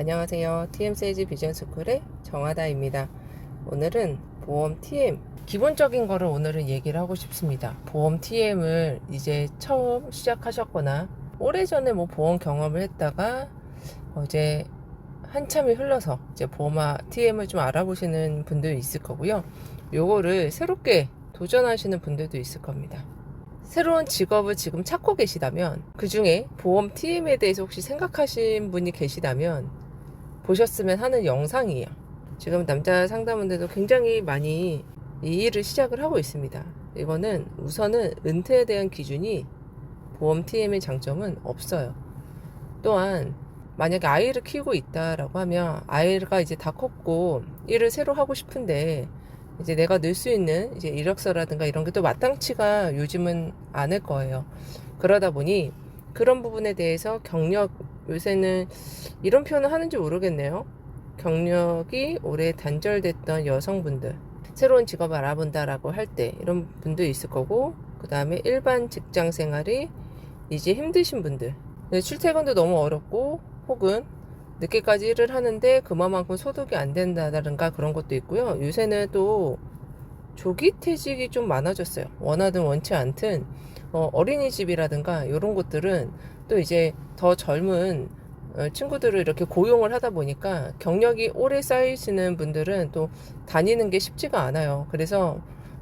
안녕하세요. TM 세이지 비전 스쿨의 정하다입니다. 오늘은 보험 TM 기본적인 거를 오늘은 얘기를 하고 싶습니다. 보험 TM을 이제 처음 시작하셨거나 오래전에 뭐 보험 경험을 했다가 어, 이제 한참이 흘러서 이제 보험화 TM을 좀 알아보시는 분도 있을 거고요. 요거를 새롭게 도전하시는 분들도 있을 겁니다. 새로운 직업을 지금 찾고 계시다면 그 중에 보험 TM에 대해서 혹시 생각하신 분이 계시다면 보셨으면 하는 영상이에요. 지금 남자 상담원들도 굉장히 많이 이 일을 시작을 하고 있습니다. 이거는 우선은 은퇴에 대한 기준이 보험 TM의 장점은 없어요. 또한 만약에 아이를 키우고 있다라고 하면 아이가 이제 다 컸고 일을 새로 하고 싶은데 이제 내가 넣을 수 있는 이제 이력서라든가 이런 게 또 마땅치가 요즘은 않을 거예요. 그러다 보니 그런 부분에 대해서 경력 요새는 이런 표현을 하는지 모르겠네요. 경력이 오래 단절됐던 여성분들 새로운 직업을 알아본다라고 할 때 이런 분도 있을 거고 그 다음에 일반 직장 생활이 이제 힘드신 분들 네, 출퇴근도 너무 어렵고 혹은 늦게까지 일을 하는데 그만큼 소득이 안 된다든가 그런 것도 있고요. 요새는 또 조기 퇴직이 좀 많아졌어요. 원하든 원치 않든 어, 어린이집이라든가 이런 곳들은 또 이제 더 젊은 어, 친구들을 이렇게 고용을 하다 보니까 경력이 오래 쌓이시는 분들은 또 다니는 게 쉽지가 않아요. 그래서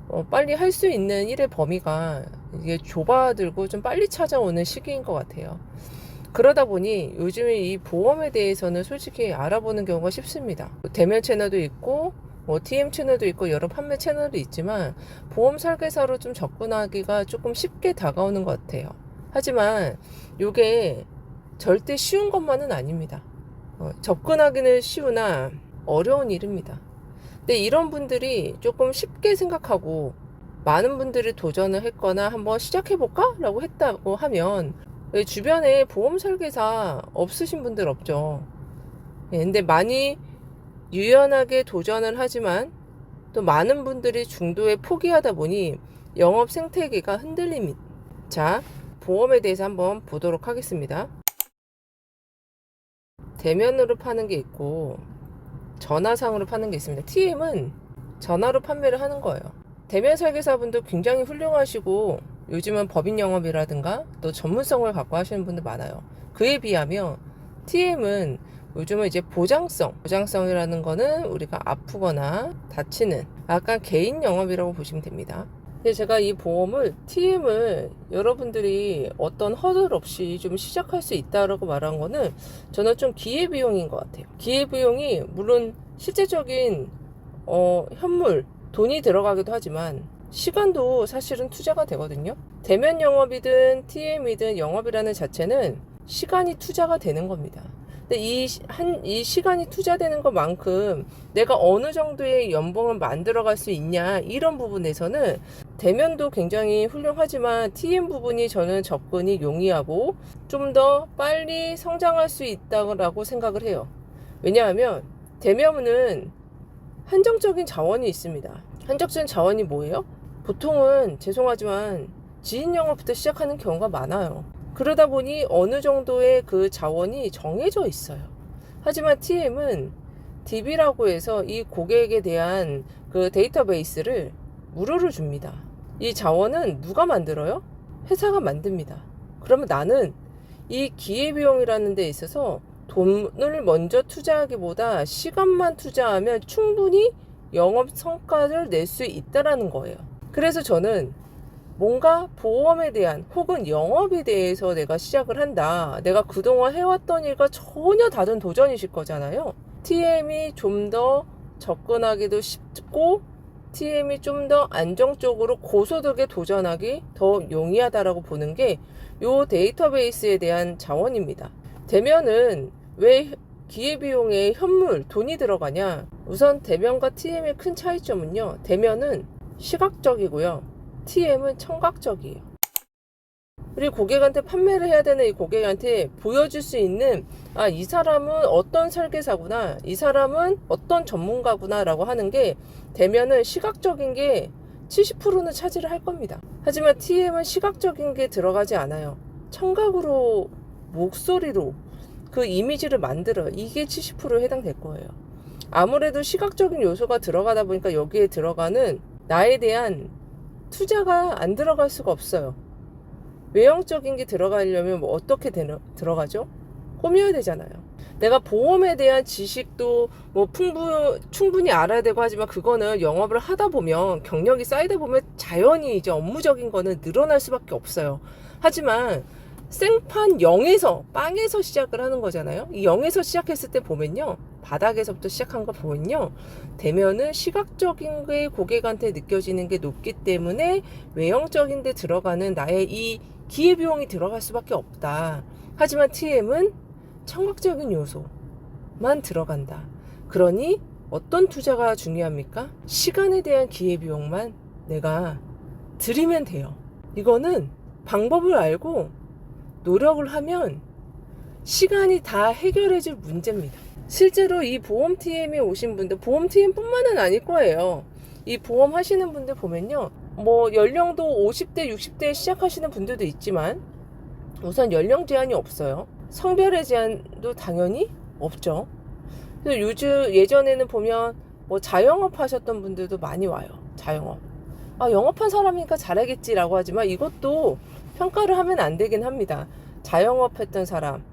어, 빨리 할 수 있는 일의 범위가 이게 좁아들고 좀 빨리 찾아오는 시기인 것 같아요. 그러다 보니 요즘에 이 보험에 대해서는 솔직히 알아보는 경우가 쉽습니다. 대면 채널도 있고 뭐 TM 채널도 있고 여러 판매 채널도 있지만 보험 설계사로 좀 접근하기가 조금 쉽게 다가오는 것 같아요. 하지만 이게 절대 쉬운 것만은 아닙니다. 어, 접근하기는 쉬우나 어려운 일입니다. 근데 이런 분들이 조금 쉽게 생각하고 많은 분들이 도전을 했거나 한번 시작해볼까? 라고 했다고 하면 왜 주변에 보험 설계사 없으신 분들 없죠. 예, 근데 많이 유연하게 도전을 하지만 또 많은 분들이 중도에 포기하다 보니 영업 생태계가 흔들립니다. 자, 보험에 대해서 한번 보도록 하겠습니다. 대면으로 파는 게 있고 전화상으로 파는 게 있습니다. TM은 전화로 판매를 하는 거예요. 대면 설계사분도 굉장히 훌륭하시고 요즘은 법인 영업이라든가 또 전문성을 갖고 하시는 분들 많아요. 그에 비하면 TM은 요즘은 이제 보장성, 보장성이라는 거는 우리가 아프거나 다치는 약간 개인 영업이라고 보시면 됩니다. 근데 제가 이 보험을 TM을 여러분들이 어떤 허들 없이 좀 시작할 수 있다라고 말한 거는 저는 좀 기회 비용인 것 같아요. 기회 비용이 물론 실제적인 어, 현물, 돈이 들어가기도 하지만 시간도 사실은 투자가 되거든요. 대면 영업이든 TM이든 영업이라는 자체는 시간이 투자가 되는 겁니다. 근데 이, 한, 이 시간이 투자되는 것만큼 내가 어느 정도의 연봉을 만들어갈 수 있냐, 이런 부분에서는 대면도 굉장히 훌륭하지만 TM 부분이 저는 접근이 용이하고 좀 더 빨리 성장할 수 있다고 생각을 해요. 왜냐하면 대면은 한정적인 자원이 있습니다. 한정적인 자원이 뭐예요? 보통은 죄송하지만 지인 영업부터 시작하는 경우가 많아요. 그러다 보니 어느 정도의 그 자원이 정해져 있어요. 하지만 TM은 DB라고 해서 이 고객에 대한 그 데이터베이스를 무료로 줍니다. 이 자원은 누가 만들어요? 회사가 만듭니다. 그러면 나는 이 기회비용이라는 데 있어서 돈을 먼저 투자하기보다 시간만 투자하면 충분히 영업 성과를 낼 수 있다라는 거예요. 그래서 저는 뭔가 보험에 대한 혹은 영업에 대해서 내가 시작을 한다. 내가 그동안 해왔던 일과 전혀 다른 도전이실 거잖아요. TM이 좀 더 접근하기도 쉽고 TM이 좀 더 안정적으로 고소득에 도전하기 더 용이하다라고 보는 게 요 데이터베이스에 대한 자원입니다. 대면은 왜 기회비용에 현물, 돈이 들어가냐? 우선 대면과 TM의 큰 차이점은요. 대면은 시각적이고요. TM은 청각적이에요. 그리고 고객한테 판매를 해야 되는 이 고객한테 보여줄 수 있는 아, 이 사람은 어떤 설계사구나, 이 사람은 어떤 전문가구나라고 하는 게 대면은 시각적인 게 70%는 차지를 할 겁니다. 하지만 TM은 시각적인 게 들어가지 않아요. 청각으로, 목소리로, 그 이미지를 만들어 이게 70%에 해당될 거예요. 아무래도 시각적인 요소가 들어가다 보니까 여기에 들어가는 나에 대한 투자가 안 들어갈 수가 없어요. 외형적인 게 들어가려면 뭐 어떻게 되는, 들어가죠? 꾸며야 되잖아요. 내가 보험에 대한 지식도 뭐 풍부, 충분히 알아야 되고 하지만 그거는 영업을 하다 보면 경력이 쌓이다 보면 자연히 이제 업무적인 거는 늘어날 수밖에 없어요. 하지만 생판 0에서 빵에서 시작을 하는 거잖아요. 이 0에서 시작했을 때 보면요. 바닥에서부터 시작한 거 보면요. 대면은 시각적인 게 고객한테 느껴지는 게 높기 때문에 외형적인 데 들어가는 나의 이 기회비용이 들어갈 수밖에 없다. 하지만 TM은 청각적인 요소만 들어간다. 그러니 어떤 투자가 중요합니까? 시간에 대한 기회비용만 내가 드리면 돼요. 이거는 방법을 알고 노력을 하면 시간이 다 해결해 줄 문제입니다. 실제로 이 보험 TM에 오신 분들, 보험 TM뿐만은 아닐 거예요. 이 보험 하시는 분들 보면요. 뭐 연령도 50대, 60대 시작하시는 분들도 있지만 우선 연령 제한이 없어요. 성별의 제한도 당연히 없죠. 그래서 요즘 예전에는 보면 뭐 자영업 하셨던 분들도 많이 와요. 자영업. 아, 영업한 사람이니까 잘하겠지라고 하지만 이것도 평가를 하면 안 되긴 합니다. 자영업 했던 사람,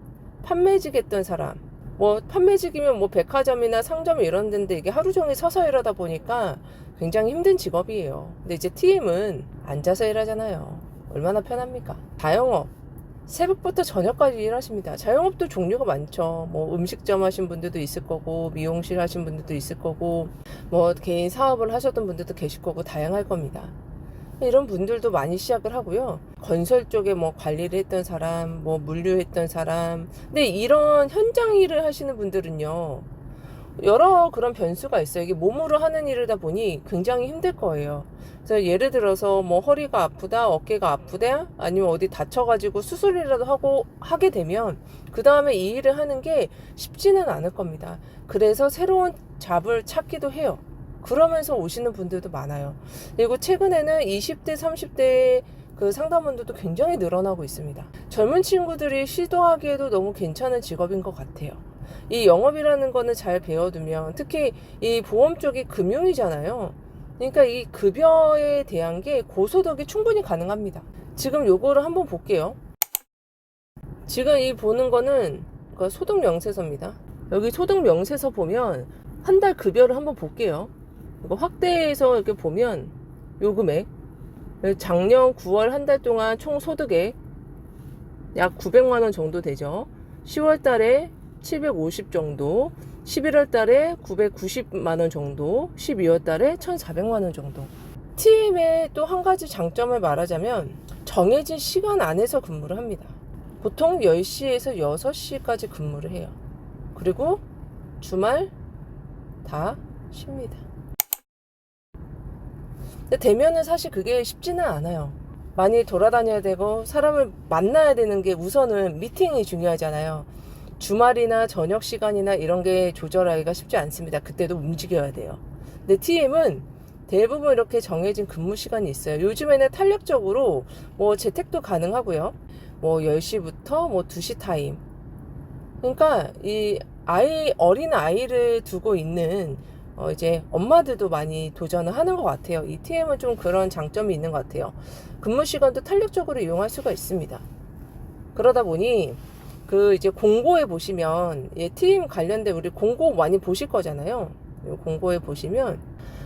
판매직 했던 사람, 뭐 판매직이면 뭐 백화점이나 상점 이런 데인데 이게 하루 종일 서서 일하다 보니까 굉장히 힘든 직업이에요. 근데 이제 TM은 앉아서 일하잖아요. 얼마나 편합니까? 자영업. 새벽부터 저녁까지 일하십니다. 자영업도 종류가 많죠. 뭐 음식점 하신 분들도 있을 거고, 미용실 하신 분들도 있을 거고, 뭐 개인 사업을 하셨던 분들도 계실 거고, 다양할 겁니다. 이런 분들도 많이 시작을 하고요. 건설 쪽에 뭐 관리를 했던 사람, 뭐 물류했던 사람. 근데 이런 현장 일을 하시는 분들은요. 여러 그런 변수가 있어요. 이게 몸으로 하는 일이다 보니 굉장히 힘들 거예요. 그래서 예를 들어서 뭐 허리가 아프다, 어깨가 아프다, 아니면 어디 다쳐가지고 수술이라도 하고 하게 되면 그 다음에 이 일을 하는 게 쉽지는 않을 겁니다. 그래서 새로운 잡을 찾기도 해요. 그러면서 오시는 분들도 많아요. 그리고 최근에는 20대, 30대 그 상담원들도 굉장히 늘어나고 있습니다. 젊은 친구들이 시도하기에도 너무 괜찮은 직업인 것 같아요. 이 영업이라는 거는 잘 배워두면 특히 이 보험 쪽이 금융이잖아요. 그러니까 이 급여에 대한 게 고소득이 충분히 가능합니다. 지금 요거를 한번 볼게요. 지금 이 보는 거는 그 소득 명세서입니다. 여기 소득 명세서 보면 한 달 급여를 한번 볼게요. 이거 확대해서 이렇게 보면 요 금액 작년 9월 한 달 동안 총 소득액 약 900만 원 정도 되죠. 10월 달에 750 정도, 11월 달에 990만 원 정도, 12월 달에 1,400만 원 정도. TM의 또 한 가지 장점을 말하자면 정해진 시간 안에서 근무를 합니다. 보통 10시에서 6시까지 근무를 해요. 그리고 주말 다 쉽니다. 근데 대면은 사실 그게 쉽지는 않아요. 많이 돌아다녀야 되고 사람을 만나야 되는 게 우선은 미팅이 중요하잖아요. 주말이나 저녁 시간이나 이런 게 조절하기가 쉽지 않습니다. 그때도 움직여야 돼요. 근데 TM은 대부분 이렇게 정해진 근무 시간이 있어요. 요즘에는 탄력적으로 뭐 재택도 가능하고요. 뭐 10시부터 뭐 2시 타임. 그러니까 이 아이 어린 아이를 두고 있는 어 이제 엄마들도 많이 도전을 하는 것 같아요. 이 TM은 좀 그런 장점이 있는 것 같아요. 근무 시간도 탄력적으로 이용할 수가 있습니다. 그러다 보니 그 이제 공고에 보시면 예, 팀 관련된 우리 공고 많이 보실 거잖아요. 요 공고에 보시면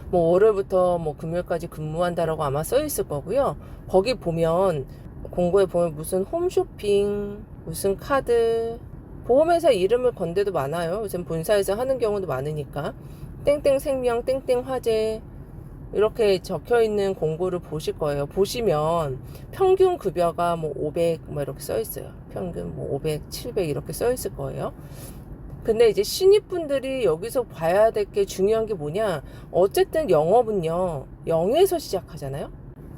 뭐 월요일부터 뭐 금요일까지 근무한다라고 아마 써 있을 거고요. 거기 보면 공고에 보면 무슨 홈쇼핑, 무슨 카드, 보험회사 이름을 건 데도 많아요. 요즘 본사에서 하는 경우도 많으니까. 땡땡 생명, 땡땡 화재, 이렇게 적혀 있는 공고를 보실 거예요. 보시면 평균 급여가 뭐 500, 뭐 이렇게 써 있어요. 평균 뭐 500, 700 이렇게 써 있을 거예요. 근데 이제 신입분들이 여기서 봐야 될 게 중요한 게 뭐냐. 어쨌든 영업은요, 0에서 시작하잖아요.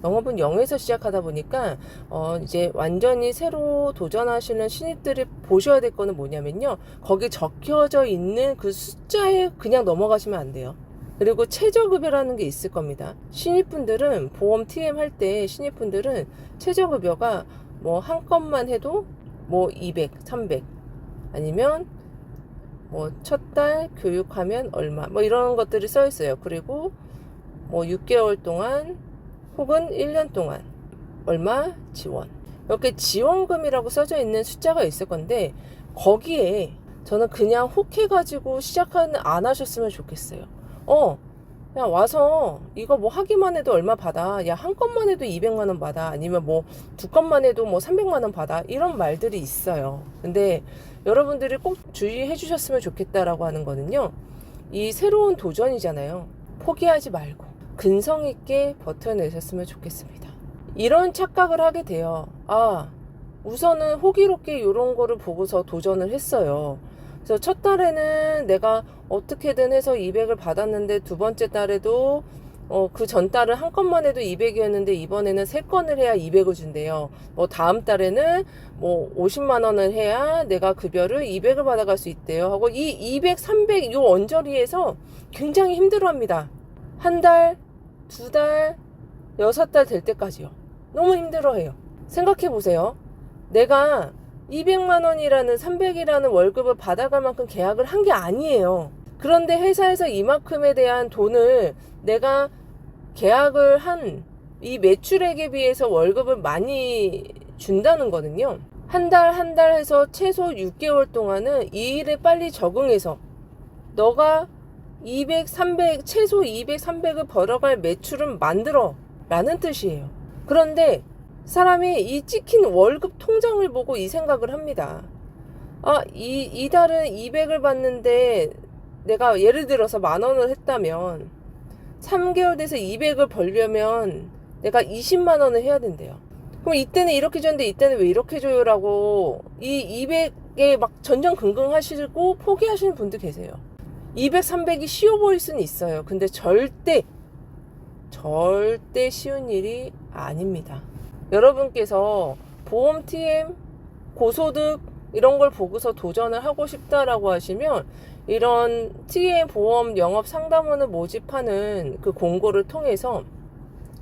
영업은 0에서 시작하다 보니까, 어, 이제 완전히 새로 도전하시는 신입들이 보셔야 될 거는 뭐냐면요. 거기 적혀져 있는 그 숫자에 그냥 넘어가시면 안 돼요. 그리고 최저급여라는 게 있을 겁니다. 신입분들은 보험 TM 할 때 신입분들은 최저급여가 뭐 한 건만 해도 뭐 200, 300 아니면 뭐 첫 달 교육하면 얼마 뭐 이런 것들이 써 있어요. 그리고 뭐 6개월 동안 혹은 1년 동안 얼마 지원. 이렇게 지원금이라고 써져 있는 숫자가 있을 건데 거기에 저는 그냥 혹해가지고 시작은 안 하셨으면 좋겠어요. 어, 야 와서 이거 뭐 하기만 해도 얼마 받아. 야 한 건만 해도 200만 원 받아. 아니면 뭐 두 건만 해도 뭐 300만 원 받아. 이런 말들이 있어요. 근데 여러분들이 꼭 주의해 주셨으면 좋겠다라고 하는 거는요. 이 새로운 도전이잖아요. 포기하지 말고 근성 있게 버텨내셨으면 좋겠습니다. 이런 착각을 하게 돼요. 아, 우선은 호기롭게 이런 거를 보고서 도전을 했어요. 그래서 첫 달에는 내가 어떻게든 해서 200을 받았는데 두 번째 달에도 어, 그 전 달은 한 건만 해도 200이었는데 이번에는 세 건을 해야 200을 준대요. 뭐 다음 달에는 뭐 50만 원을 해야 내가 급여를 200을 받아갈 수 있대요. 하고 이 200, 300 요 언저리에서 굉장히 힘들어합니다. 한 달, 두 달, 여섯 달 될 때까지요. 너무 힘들어해요. 생각해 보세요. 내가 200만 원이라는 300이라는 월급을 받아갈 만큼 계약을 한 게 아니에요. 그런데 회사에서 이만큼에 대한 돈을 내가 계약을 한 이 매출액에 비해서 월급을 많이 준다는 거는요. 한 달 한달 해서 최소 6개월 동안은 이 일에 빨리 적응해서 너가 200, 300, 최소 200, 300을 벌어갈 매출은 만들어 라는 뜻이에요. 그런데 사람이 이 찍힌 월급 통장을 보고 이 생각을 합니다. 아, 이, 이 달은 200을 받는데 내가 예를 들어서 만 원을 했다면 3개월 돼서 200을 벌려면 내가 20만 원을 해야 된대요. 그럼 이때는 이렇게 줬는데 이때는 왜 이렇게 줘요라고 이 200에 막 전전긍긍 하시고 포기하시는 분들 계세요. 200, 300이 쉬워 보일 수는 있어요. 근데 절대 절대 쉬운 일이 아닙니다. 여러분께서 보험 TM, 고소득 이런 걸 보고서 도전을 하고 싶다라고 하시면 이런 TM 보험 영업 상담원을 모집하는 그 공고를 통해서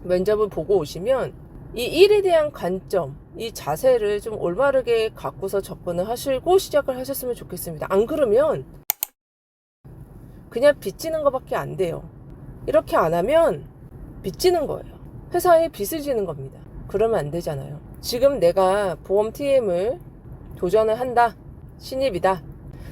면접을 보고 오시면 이 일에 대한 관점, 이 자세를 좀 올바르게 갖고서 접근을 하시고 시작을 하셨으면 좋겠습니다. 안 그러면 그냥 빚지는 것밖에 안 돼요. 이렇게 안 하면 빚지는 거예요. 회사에 빚을 지는 겁니다. 그러면 안 되잖아요. 지금 내가 보험 TM을 도전을 한다. 신입이다.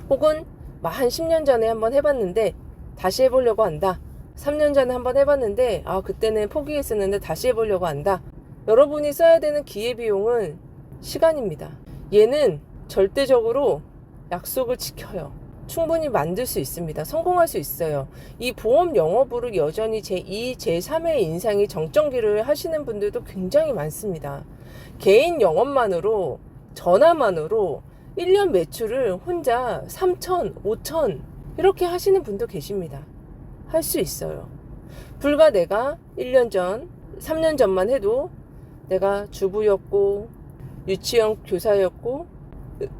혹은 한 10년 전에 한번 해봤는데 다시 해보려고 한다. 3년 전에 한번 해봤는데 아 그때는 포기했었는데 다시 해보려고 한다. 여러분이 써야 되는 기회비용은 시간입니다. 얘는 절대적으로 약속을 지켜요. 충분히 만들 수 있습니다. 성공할 수 있어요. 이 보험 영업으로 여전히 제2, 제3의 인상이 정점기를 하시는 분들도 굉장히 많습니다. 개인 영업만으로, 전화만으로 1년 매출을 혼자 3천, 5천, 이렇게 하시는 분도 계십니다. 할 수 있어요. 불과 내가 1년 전, 3년 전만 해도 내가 주부였고, 유치원 교사였고,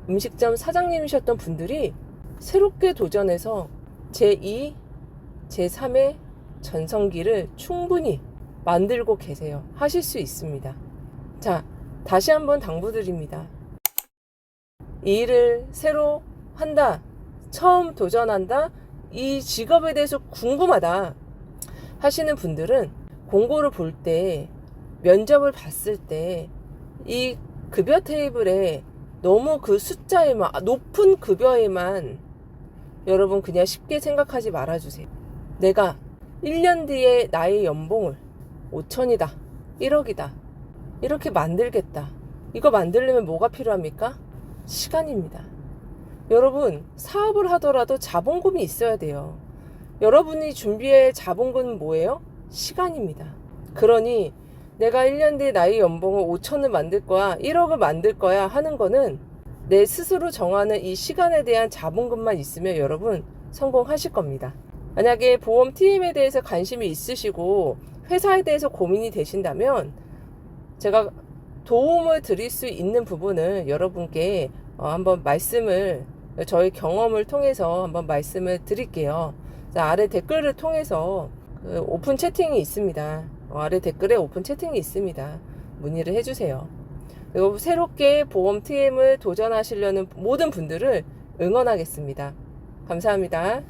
음식점 사장님이셨던 분들이 새롭게 도전해서 제2, 제3의 전성기를 충분히 만들고 계세요. 하실 수 있습니다. 자, 다시 한번 당부드립니다. 이 일을 새로 한다. 처음 도전한다. 이 직업에 대해서 궁금하다. 하시는 분들은 공고를 볼 때, 면접을 봤을 때, 이 급여 테이블에 너무 그 숫자에만, 아, 높은 급여에만 여러분 그냥 쉽게 생각하지 말아주세요. 내가 1년 뒤에 나의 연봉을 5천이다, 1억이다, 이렇게 만들겠다. 이거 만들려면 뭐가 필요합니까? 시간입니다. 여러분, 사업을 하더라도 자본금이 있어야 돼요. 여러분이 준비할 자본금은 뭐예요? 시간입니다. 그러니 내가 1년 뒤에 나의 연봉을 5천을 만들 거야, 1억을 만들 거야 하는 거는 내 스스로 정하는 이 시간에 대한 자본금만 있으면 여러분 성공하실 겁니다. 만약에 보험 TM에 대해서 관심이 있으시고 회사에 대해서 고민이 되신다면 제가 도움을 드릴 수 있는 부분을 여러분께 어, 한번 말씀을 저희 경험을 통해서 한번 말씀을 드릴게요. 자, 아래 댓글을 통해서 그 오픈 채팅이 있습니다. 어, 아래 댓글에 오픈 채팅이 있습니다. 문의를 해주세요. 그리고 새롭게 보험 TM을 도전하시려는 모든 분들을 응원하겠습니다. 감사합니다.